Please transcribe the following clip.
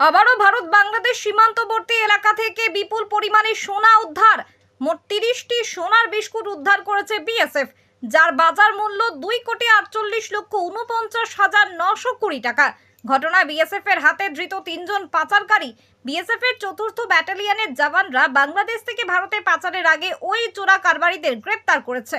আবারও ভারত বাংলাদেশ সীমান্তবর্তী এলাকা থেকে বিপুল পরিমাণে সোনা উদ্ধার। মোট তিরিশটি সোনার বিস্কুট উদ্ধার করেছে বিএসএফ, যার বাজার মূল্য দুই কোটি আটচল্লিশ লক্ষ উনপঞ্চাশ হাজার নশো কুড়ি টাকা। ঘটনায় বিএসএফ এর হাতে ধৃত তিনজন পাচারকারী। বিএসএফ এর চতুর্থ ব্যাটালিয়নের জওয়ানরা বাংলাদেশ থেকে ভারতে পাচারের আগে ওই চোরা কারবারিদের গ্রেপ্তার করেছে।